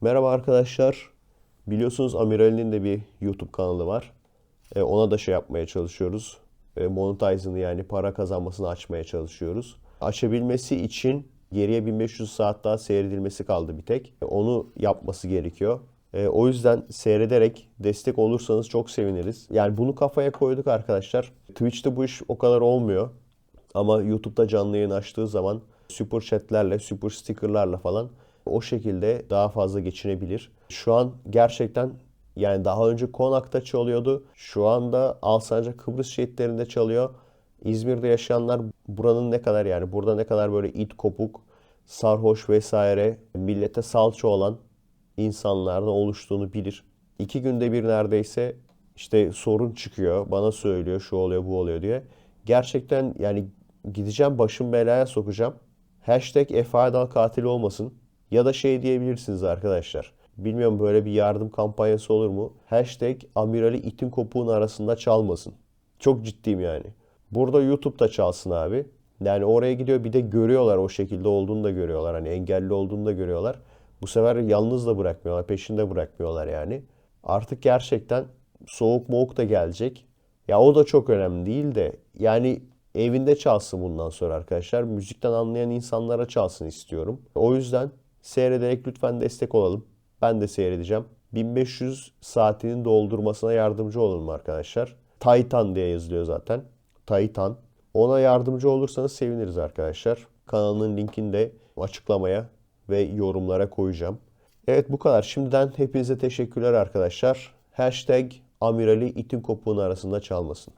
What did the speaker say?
Merhaba arkadaşlar. Biliyorsunuz Amiral'in de bir YouTube kanalı var. E, ona da şey yapmaya çalışıyoruz. E, monetizing'ını yani para kazanmasını açmaya çalışıyoruz. Açabilmesi için geriye 1500 saat daha seyredilmesi kaldı bir tek. E, onu yapması gerekiyor. E, o yüzden seyrederek destek olursanız çok seviniriz. Yani bunu kafaya koyduk arkadaşlar. Twitch'te bu iş o kadar olmuyor. Ama YouTube'da canlı yayın açtığı zaman super chatlerle, super stickerlarla falan o şekilde daha fazla geçinebilir. Şu an gerçekten yani daha önce Konak'ta çalıyordu. Şu anda Alsancak Kıbrıs şehitlerinde çalıyor. İzmir'de yaşayanlar buranın ne kadar yani burada ne kadar böyle it kopuk, sarhoş vesaire millete salça olan insanlardan oluştuğunu bilir. İki günde bir neredeyse işte sorun çıkıyor. Bana söylüyor şu oluyor bu oluyor diye. Gerçekten yani gideceğim başım belaya sokacağım. Hashtag Efe Aydal katil olmasın. Ya da şey diyebilirsiniz arkadaşlar. Bilmiyorum böyle bir yardım kampanyası olur mu? Hashtag Amirali itin kopuğun arasında çalmasın. Çok ciddiyim yani. Burada YouTube'da çalsın abi. Yani oraya gidiyor bir de görüyorlar o şekilde olduğunu da görüyorlar. Hani engelli olduğunu da görüyorlar. Bu sefer yalnız da bırakmıyorlar, peşinde bırakmıyorlar yani. Artık gerçekten soğuk moğuk da gelecek. Ya o da çok önemli değil de yani evinde çalsın bundan sonra arkadaşlar. Müzikten anlayan insanlara çalsın istiyorum. O yüzden seyrederek lütfen destek olalım. Ben de seyredeceğim. 1500 saatinin doldurmasına yardımcı olalım arkadaşlar. Titan diye yazılıyor zaten. Titan. Ona yardımcı olursanız seviniriz arkadaşlar. Kanalın linkini de açıklamaya ve yorumlara koyacağım. Evet bu kadar. Şimdiden hepinize teşekkürler arkadaşlar. Hashtag Amirali itin kopuğun arasında çalmasın.